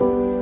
ส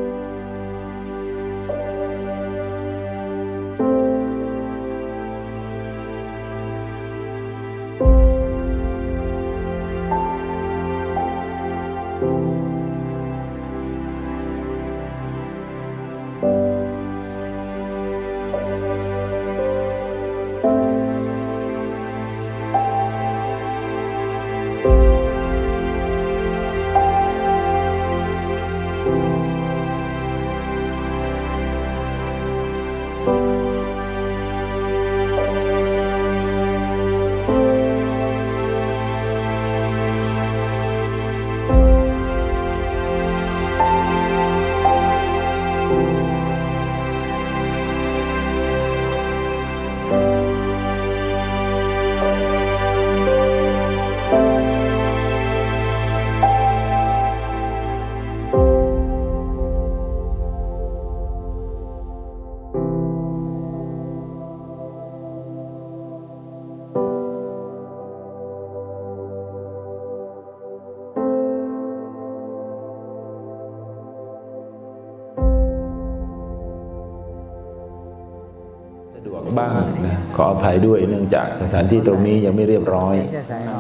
บ้างนะขออภัยด้วยเนื่องจากสถานที่ตรงนี้ยังไม่เรียบร้อยจะใส่เอา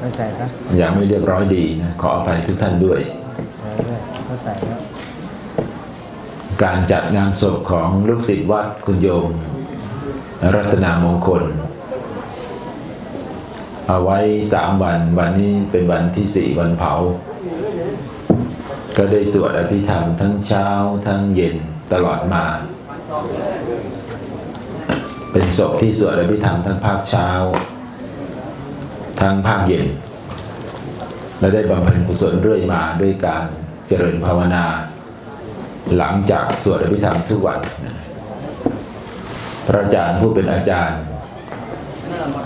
ไม่ใส่ครับยังไม่เรียบร้อยดีนะขออภัยทุกท่านด้วยใส่ด้วยก็ใส่แล้วการจัดงานศพของลูกศิษย์วัดคุณโยม รัตนามงคล เอาไว้สามวันวันนี้เป็นวันที่สี่วันเผา ก็ได้สวดอภิธรรมทั้งเช้าทั้งเย็นตลอดมา เป็นศพที่สวดอภิธรรมทั้งภาคเช้า ทั้งภาคเย็น และได้บำเพ็ญกุศลเรื่อยมาด้วยการเจริญภาวนา หลังจากสวดอภิธรรมทุกวัน พระอาจารย์ผู้เป็นอาจารย์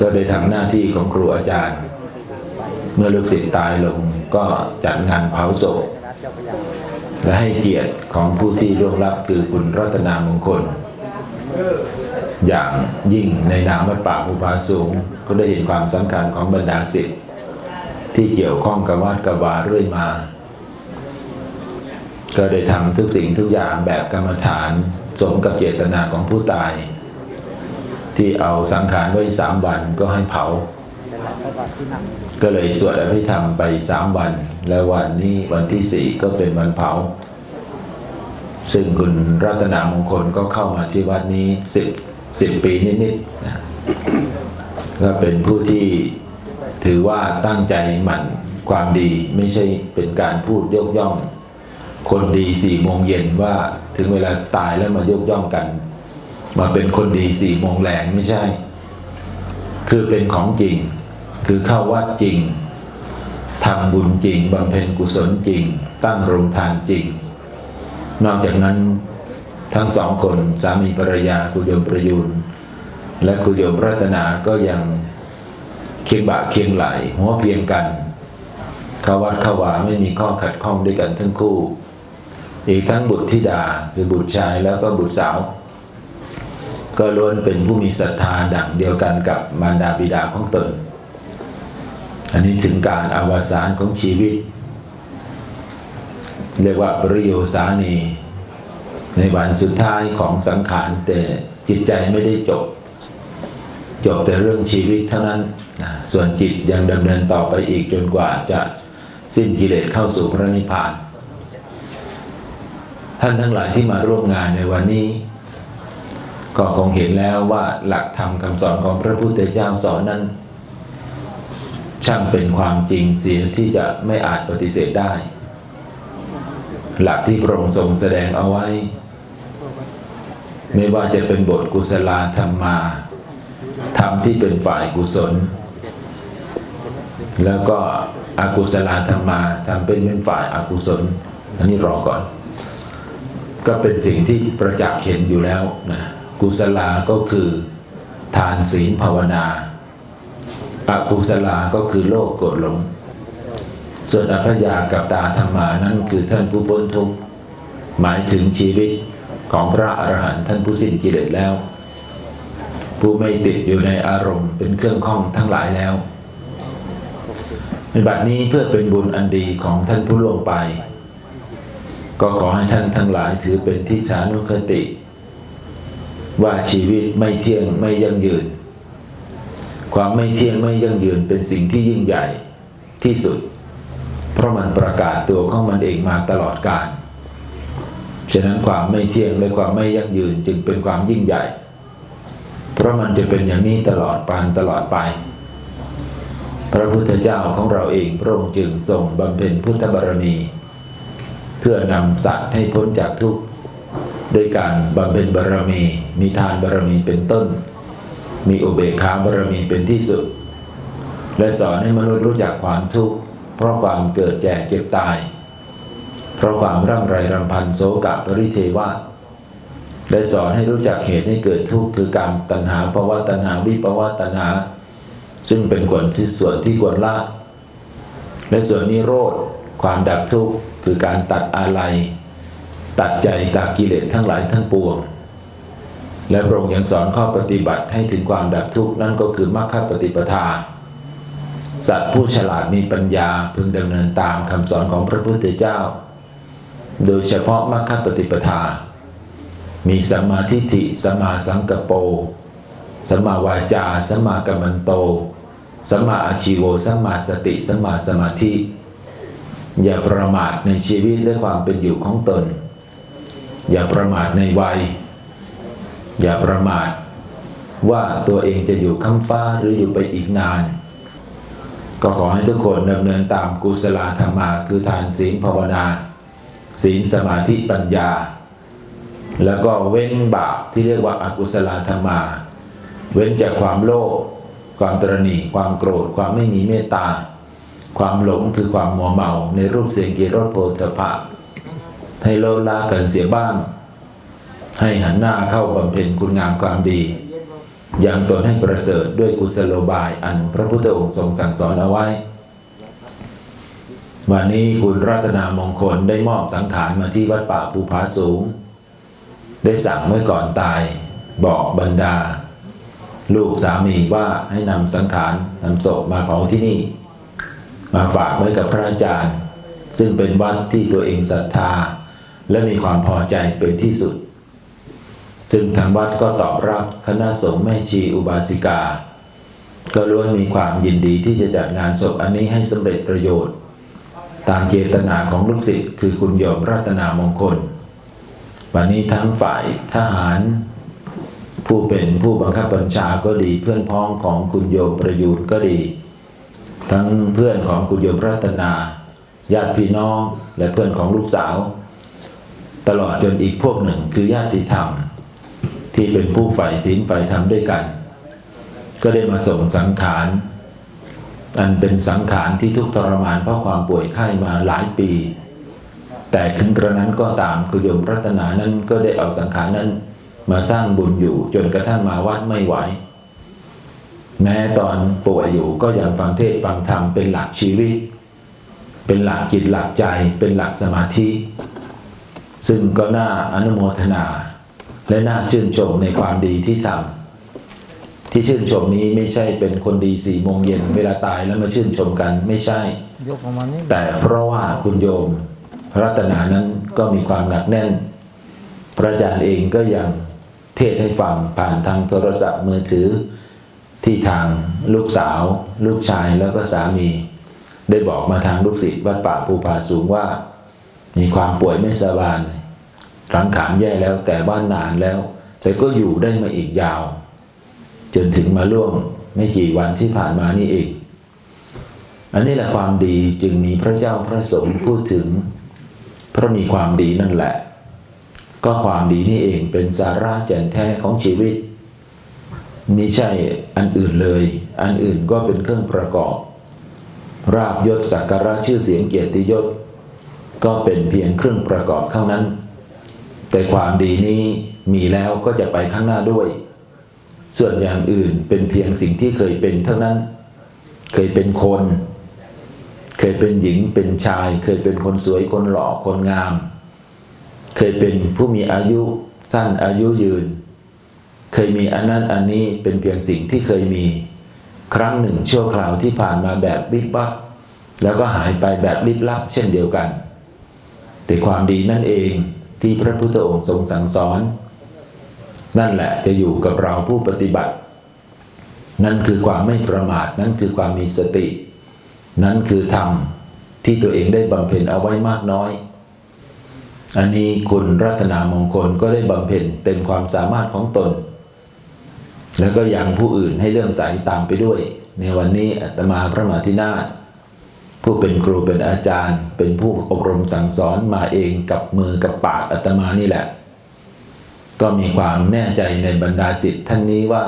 ก็ได้ทำหน้าที่ของครูอาจารย์ เมื่อลูกศิษย์ตายลงก็จัดงานเผาศพและให้เกียรติของผู้ที่ล่วงลับคือคุณรัตนามงคล อย่างยิ่งในนามวัดป่าภูผาสูง ก็ได้เห็นความสำคัญของบรรดาศิษย์ที่เกี่ยวข้องกับวัดกับวาเรื่อยมา ก็ได้ทำทุกสิ่งทุกอย่างแบบกรรมฐานสมกับเจตนาของผู้ตาย ที่เอาสังขารไว้สามวันก็ให้เผา ก็เลยสวดอภิธรรมไปสามวัน และวันนี้วันที่สี่ก็เป็นวันเผาซึ่งคุณรัตนามงคลก็เข้ามาที่วัดนี้สิบ สิบปีนิดๆนะก็เป็นผู้ที่ถือว่าตั้งใจหมั่นความดีไม่ใช่เป็นการพูดยกย่อง คนดีสี่โมงเย็นว่าถึงเวลาตายแล้วมายกย่องกัน มาเป็นคนดีสี่โมงแรงไม่ใช่ คือเป็นของจริง คือเข้าวัดจริงทำบุญจริงบำเพ็ญกุศลจริง ตั้งโรงทานจริง นอกจากนั้น ทั้งสองคนสามีภรรยาคุณโยมประยูนและคุณโยมรัตนาก็ยังเคียงบ่าเคียงไหลหัวเพียงกันเข้าวัดเข้าวาไม่มีข้อขัดข้องด้วยกันทั้งคู่ อีกทั้งบุตรธิดาคือบุตรชายแล้วก็บุตรสาว ก็ล้วนเป็นผู้มีศรัทธาดั่งเดียวกันกับมารดาบิดาของตน อันนี้ถึงการอวสานของชีวิต เรียกว่าปริโยสานี ในวันสุดท้ายของสังขารแต่จิตใจไม่ได้จบ จบแต่เรื่องชีวิตเท่านั้นนะส่วนจิตยังดำเนินต่อไปอีกจนกว่าจะสิ้นกิเลสเข้าสู่พระนิพพาน ท่านทั้งหลายที่มาร่วมงานในวันนี้ ก็คงเห็นแล้วว่าหลักธรรมคำสอนของพระพุทธเจ้าสอนนั้น ช่างเป็นความจริงเสียที่จะไม่อาจปฏิเสธได้ หลักที่พระองค์ทรงแสดงเอาไว้ ไม่ว่าจะเป็นบทกุศลธรรมมาธรรมที่เป็นฝ่ายกุศล แล้วก็อกุศลธรรมมาทำเป็นเป็นฝ่ายอากุศล อันนี้รอก่อน ก็เป็นสิ่งที่ประจักษ์เห็นอยู่แล้วนะกุศลาก็คือทานศีลภาวนาอากุศลาก็คือโลภโกรธหลง ส่วนอภยากับตาธรรมานั่นคือท่านผู้พ้นทุกข์หมายถึงชีวิตของพระอรหันต์ท่านผู้สิ้นกิเลสแล้ว ผู้ไม่ติดอยู่ในอารมณ์เป็นเครื่องข้องทั้งหลายแล้วในบัดนี้เพื่อเป็นบุญอันดีของท่านผู้ล่วงไป ก็ขอให้ท่านทั้งหลายถือเป็นที่สานุคติ ว่าชีวิตไม่เที่ยงไม่ยั่งยืน ความไม่เที่ยงไม่ยั่งยืนเป็นสิ่งที่ยิ่งใหญ่ที่สุด ราะมันประกาศตัวของมันเองมาตลอดกาลฉะนั้นความไม่เที่ยงและความไม่ยั่งยืนจึงเป็นความยิ่งใหญ่ เพราะมันจะเป็นอย่างนี้ตลอดปานตลอดไป พระพุทธเจ้าของเราเองพระองค์จึงทรงบำเพ็ญพุทธบารมี เพื่อนำสัตว์ให้พ้นจากทุกข์ด้วยการบำเพ็ญบารมี มีทานบารมีเป็นต้น มีอุเบกขาบารมีเป็นที่สุด และสอนให้มนุษย์รู้จักความทุกข์ เพราะความเกิดแก่เจ็บตาย เพราะความร่ำไรรำพันโศกะปริเทวะและสอนให้รู้จักเหตุให้เกิดทุกข์คือการมตัณหาภาวะตัณหาวิภาวะตัณหา ซึ่งเป็นผลที่ส่วนที่ควรละและส่วนนิโรธความดับทุกข์คือการตัดอาลัยตัดใจตัดกิเลสทั้งหลายทั้งปวง และพระองค์ยังสอนข้อปฏิบัติให้ถึงความดับทุกข์นั่นก็คือมรรคปฏิปทา สัตว์ผู้ฉลาดมีปัญญาพึงดำเนินตามคำสอนของพระพุทธเจ้า โดยเฉพาะมรรคปฏิปทา มีสัมมาทิฏฐิสัมมาสังกัปโปสัมมาวาจาสัมมากัมมันโตสัมมาอาชีโวสัมมาสติสัมมาสมาธิ อย่าประมาทในชีวิตและความเป็นอยู่ของตน อย่าประมาทในวัย อย่าประมาทว่าตัวเองจะอยู่ข้ามฟ้าหรืออยู่ไปอีกนาน ก็ขอให้ทุกคนดำเนินตามกุศลธรรมาคือทานศีลภาวนา ศีลสมาธิปัญญา แล้วก็เว้นบาปที่เรียกว่าอากุศลธรรมา เว้นจากความโลภความตรณีความโกรธ ความไม่มีเมตตา ความหลงคือความมัวเมา ในรูปเสียงกลิ่นรสโผฏฐัพะให้เลดละกันเสียบ้าง ให้หันหน้าเข้าบำเพ็ญคุณงามความดี อยังตนให้ประเสริฐด้วยกุศโลบายอันพระพุทธองค์ทรงสั่งสอนเอาไว้ วันนี้คุณรัตนามงคลได้มอบสังขารมาที่วัดป่าภูผาสูง ได้สั่งเมื่อก่อนตาย บอกบรรดา ลูกสามีว่าให้นำสังขารนำศพมาเผาที่นี่ มาฝากไว้กับพระอาจารย์ ซึ่งเป็นวัดที่ตัวเองศรัทธา และมีความพอใจเป็นที่สุด ซึ่งทางวัดก็ตอบรับคณะสงฆ์แม่ชีอุบาสิกา ก็ล้วนมีความยินดีที่จะจัดงานศพอันนี้ให้สำเร็จประโยชน์ ตามเจตนาของลูกศิษย์คือคุณโยมรัตนามงคล วันนี้ทั้งฝ่ายทหาร ผู้เป็นผู้บังคับบัญชาก็ดีเพื่อนพ้องของคุณโยมประยูนก็ดี ทั้งเพื่อนของคุณโยมรัตนาญาติพี่น้องและเพื่อนของลูกสาว ตลอดจนอีกพวกหนึ่งคือญาติธรรม ที่เป็นผู้ฝ่ายศีลฝ่ายธรรมด้วยกัน ก็ได้มาส่งสังขารอันเป็นสังขารที่ทุกทรมานเพราะความป่วยไข้มาหลายปี แต่ขึ้นกระนั้นก็ตามคุณโยมรัตนานั้นก็ได้เอาสังขารนั้นมาสร้างบุญอยู่จนกระทั่งมาวัดไม่ไหว แม้ตอนป่วยอยู่ก็ยังฟังเทศฟังธรรมเป็นหลักชีวิต เป็นหลักจิตหลักใจเป็นหลักสมาธิ ซึ่งก็น่าอนุโมทนา และน่าชื่นชมในความดีที่ทำที่ชื่นชมนี้ไม่ใช่เป็นคนดีสี่โมงเย็นเวลาตายแล้วมาชื่นชมกันไม่ใช่ยกออกมานี่แต่เพราะว่าคุณโยมรัตนานั้นก็มีความหนักแน่น พระอาจารย์เองก็ยังเทศให้ฟังผ่านทางโทรศัพท์มือถือ ที่ทางลูกสาว ลูกชายแล้วก็สามี ได้บอกมาทางลูกศิษย์วัดป่าภูผาสูงว่า มีความป่วยไม่สบาย รังขานแย่แล้วแต่บ้านนานแล้ว แต่ก็อยู่ได้มาอีกยาว จนถึงมาล่วงไม่กี่วันที่ผ่านมานี่เองอันนี้แหละความดีจึงมีพระเจ้าพระสงฆ์พูดถึงเพราะมีความดีนั่นแหละ ก็ความดีนี่เองเป็นสาระแก่นแท้ของชีวิตมิใช่อันอื่นเลย อันอื่นก็เป็นเครื่องประกอบ ราบยศสักการะชื่อเสียงเกียรติยศ ก็เป็นเพียงเครื่องประกอบเท่านั้น แต่ความดีนี้มีแล้วก็จะไปข้างหน้าด้วย ส่วนอย่างอื่นเป็นเพียงสิ่งที่เคยเป็นเท่านั้น เคยเป็นคน เคยเป็นหญิงเป็นชาย เคยเป็นคนสวยคนหล่อคนงาม เคยเป็นผู้มีอายุสั้นอายุยืน เคยมีอันนั้นอันนี้เป็นเพียงสิ่งที่เคยมี ครั้งหนึ่งชั่วคราวที่ผ่านมาแบบบิ๊กบักแล้วก็หายไปแบบลิบลับเช่นเดียวกัน แต่ความดีนั่นเอง ที่พระพุทธองค์ทรงสั่งสอน นั่นแหละจะอยู่กับเราผู้ปฏิบัติ นั่นคือความไม่ประมาท นั่นคือความมีสติ นั่นคือธรรมที่ตัวเองได้บำเพ็ญเอาไว้มากน้อย อันนี้คุณรัตนามงคลก็ได้บำเพ็ญเต็มความสามารถของตน แล้วก็ยังผู้อื่นให้เรื่องสายตามไปด้วย ในวันนี้อาตมาพระมหาธินาถ ผู้เป็นครูเป็นอาจารย์ เป็นผู้อบรมสั่งสอนมาเองกับมือกับปากอาตมานี่แหละ ก็มีความแน่ใจในบรรดาสิทธิ์ท่านนี้ว่า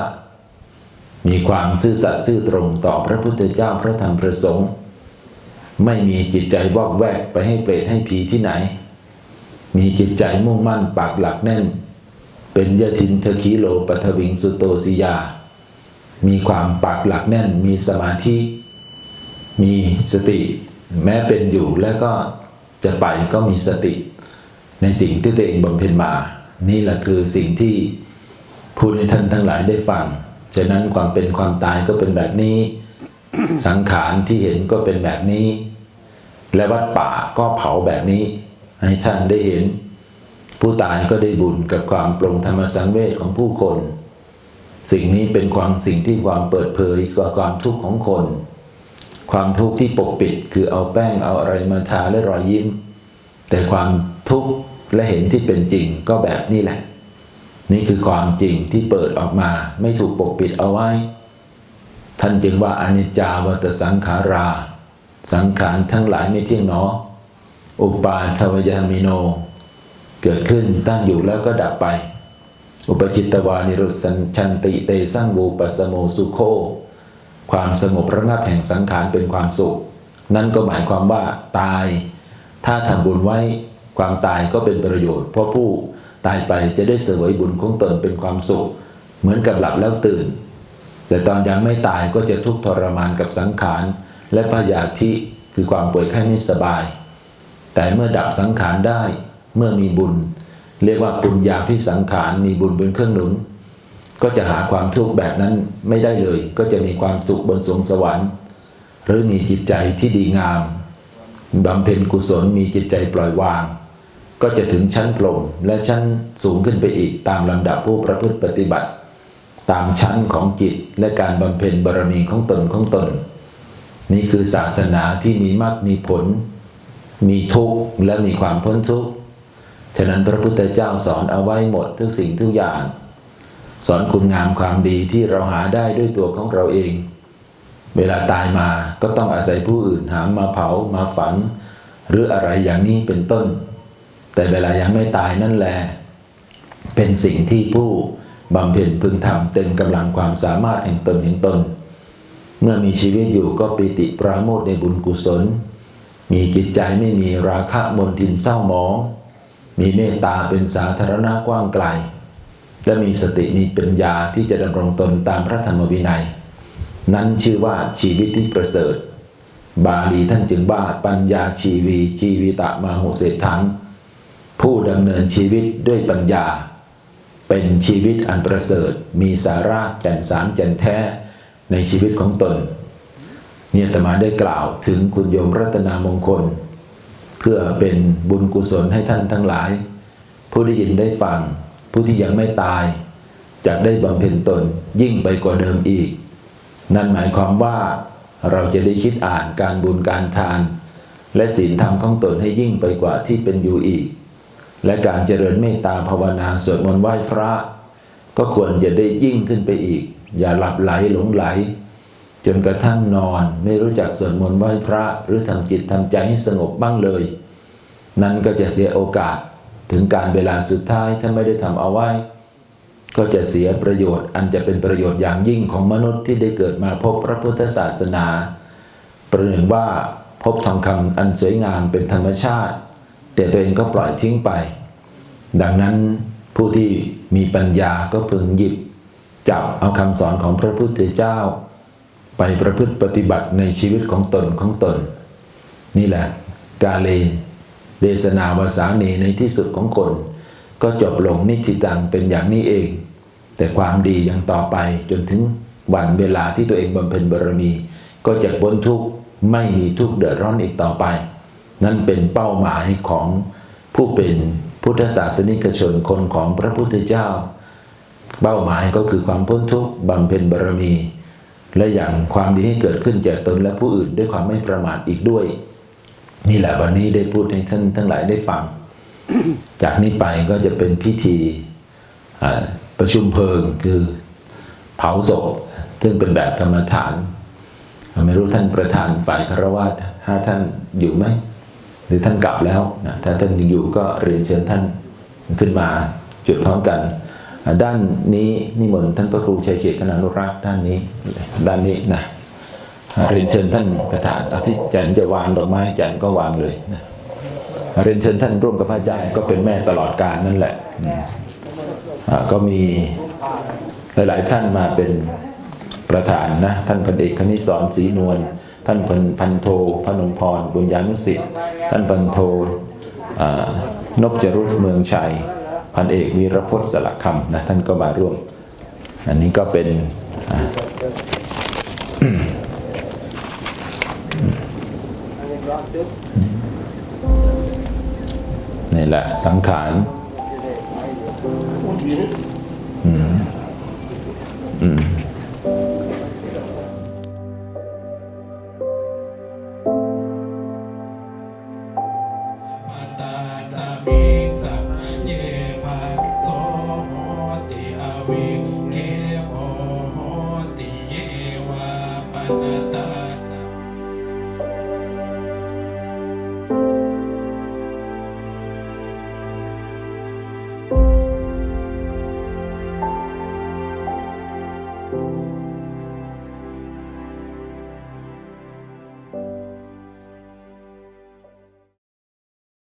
มีความซื่อสัตย์ซื่อตรงต่อพระพุทธเจ้าพระธรรมพระสงฆ์ไม่มีจิตใจวอกแวกไปให้เปรตให้ผีที่ไหน มีจิตใจมุ่งมั่นปากหลักแน่น เป็นยะทินทคีโลปัทวิงสุโตสิยา มีความปากหลักแน่นมีสมาธิ มีสติ แม้เป็นอยู่แล้วก็จะไปก็มีสติ ในสิ่งที่ตัวเองบำเพ็ญมา นี่แหละคือสิ่งที่ผู้ในท่านทั้งหลายได้ฟังฉะนั้นความเป็นความตายก็เป็นแบบนี้ สังขารที่เห็นก็เป็นแบบนี้ และวัดป่าก็เผาแบบนี้ ให้ท่านได้เห็น ผู้ตายก็ได้บุญกับความปรงธรรมสังเวชของผู้คน สิ่งนี้เป็นความสิ่งที่ความเปิดเผยกับความทุกข์ของคน ความทุกข์ที่ปกปิดคือเอาแป้งเอาอะไรมาทาและรอยยิ้ม แต่ความทุกข์และเห็นที่เป็นจริงก็แบบนี้แหละ นี่คือความจริงที่เปิดออกมาไม่ถูกปกปิดเอาไว้ ท่านจึงว่าอนิจจาวัตสังขารา สังขารทั้งหลายไม่เที่ยงหนออุปาทวยามิโน เกิดขึ้นตั้งอยู่แล้วก็ดับไป อุปจิตตวานิรุสันชันติเตสร้างบูปัสโมสุโค ความสงบระงับแห่งสังขารเป็นความสุข นั่นก็หมายความว่าตาย ถ้าทำบุญไว้ความตายก็เป็นประโยชน์ เพราะผู้ตายไปจะได้เสวยบุญของตนเป็นความสุข เหมือนกับหลับแล้วตื่น แต่ตอนยังไม่ตายก็จะทุกข์ทรมานกับสังขาร และพยาธิคือความป่วยไข้ไม่สบาย แต่เมื่อดับสังขารได้เมื่อมีบุญ เรียกว่าปุญญาพิสังขารมีบุญเป็นเครื่องหนุน ก็จะหาความทุกข์แบบนั้นไม่ได้เลย ก็จะมีความสุขบนสวงสวรรค์ หรือมีจิตใจที่ดีงามบำเพ็ญกุศลมีจิตใจปล่อยวาง ก็จะถึงชั้นพรหมและชั้นสูงขึ้นไปอีกตามลำดับผู้ประพฤติปฏิบัติ ตามชั้นของจิตและการบำเพ็ญบารมีของตนของตน นี่คือศาสนาที่มีมรรคมีผล มีทุกข์และมีความพ้นทุกข์ฉะนั้นพระพุทธเจ้าสอนเอาไว้หมดทุกสิ่งทุกอย่าง สอนคุณงามความดีที่เราหาได้ด้วยตัวของเราเอง เวลาตายมาก็ต้องอาศัยผู้อื่นหามมาเผามาฝัง หรืออะไรอย่างนี้เป็นต้น แต่เวลายังไม่ตายนั่นแหละเป็นสิ่งที่ผู้บำเพ็ญพึงทำเต็มกำลังความสามารถแห่งตนแห่งตน เมื่อมีชีวิตอยู่ก็ปิติปราโมทในบุญกุศล มีจิตใจไม่มีราคะมนทินเศร้าหมอง มีเมตตาเป็นสาธารณะกว้างไกล และมีสติมีปัญญาที่จะดำรงตนตามพระธรรมวินัย นั้นชื่อว่าชีวิตที่ประเสริฐ บาลีท่านจึงว่าปัญญาชีวีชีวิตะมาโหเศรษทัง ผู้ดำเนินชีวิตด้วยปัญญา เป็นชีวิตอันประเสริฐ มีสาระแก่นสารแก่นแท้ในชีวิตของตน เนี่ยตมาได้กล่าวถึงคุณโยมรัตนามงคล เพื่อเป็นบุญกุศลให้ท่านทั้งหลาย ผู้ได้ยินได้ฟัง ผู้ที่ยังไม่ตายจะได้บำเพ็ญตนยิ่งไปกว่าเดิมอีก นั่นหมายความว่าเราจะได้คิดอ่านการบุญการทาน และศีลธรรมของตนให้ยิ่งไปกว่าที่เป็นอยู่อีก และการเจริญเมตตาภาวนาสวดมนต์ไหว้พระ ก็ควรจะได้ยิ่งขึ้นไปอีก อย่าหลับไหลหลงไหล จนกระทั่งนอนไม่รู้จักสวดมนต์ไหว้พระ หรือทำจิตทำใจให้สงบบ้างเลย นั่นก็จะเสียโอกาส ถึงการเวลาสุดท้ายถ้าไม่ได้ทำเอาไว้ ก็จะเสียประโยชน์ อันจะเป็นประโยชน์อย่างยิ่งของมนุษย์ที่ได้เกิดมาพบพระพุทธศาสนา ประหนึ่งว่าพบทองคำอันสวยงามเป็นธรรมชาติ แต่ตัวเองก็ปล่อยทิ้งไป ดังนั้นผู้ที่มีปัญญาก็พึงหยิบ จับเอาคำสอนของพระพุทธเจ้า ไปประพฤติปฏิบัติในชีวิตของตนของตน นี่แหละกาเล เดสนาวาสานีในที่สุดของคน ก็จบลงนิติตังเป็นอย่างนี้เอง แต่ความดียังต่อไปจนถึงวันเวลาที่ตัวเองบำเพ็ญบารมี ก็จะพ้นทุกข์ไม่มีทุกข์เดือดร้อนอีกต่อไป นั่นเป็นเป้าหมายของผู้เป็นพุทธศาสนิกชนคนของพระพุทธเจ้า เป้าหมายก็คือความพ้นทุกข์บำเพ็ญบารมี และอย่างความดีให้เกิดขึ้นแก่ตนและผู้อื่นด้วยความไม่ประมาทอีกด้วย นี่แหละวันนี้ได้พูดให้ท่านทั้งหลายได้ฟัง จากนี้ไปก็จะเป็นพิธีประชุมเพลิงคือเผาศพซึ่งเป็นแบบกรรมฐาน ไม่รู้ท่านประธานฝ่ายคารวะถ้าท่านอยู่ไหมหรือท่านกลับแล้วนะถ้าท่านยังอยู่ก็เรียนเชิญท่านขึ้นมาจุดพร้อมกัน ด้านนี้นิมนต์ท่านพระครูชัยเกียรติคณานุรักษ์ด้านนี้ด้านนี้นะ เรียนเชิญท่านประธานอาที่จันจะวางดอกไม้จันก็วางเลยนะเรียนเชิญท่านร่วมกับพระอาจารย์ก็เป็นแม่ตลอดกาลนั่นแหละก็มีหลาย ๆ ท่านมาเป็นประธานนะท่านพันเอกคณิศรศรีนวลท่านพันพันโทพนมพรบุญญานุสิทธิ์ท่านพันโทนพจรุษเมืองชัย พันเอกวีรพจน์สลักคำนะท่านก็มาร่วม อันนี้ก็เป็น นี่แหละ สังขารอืมอืมปั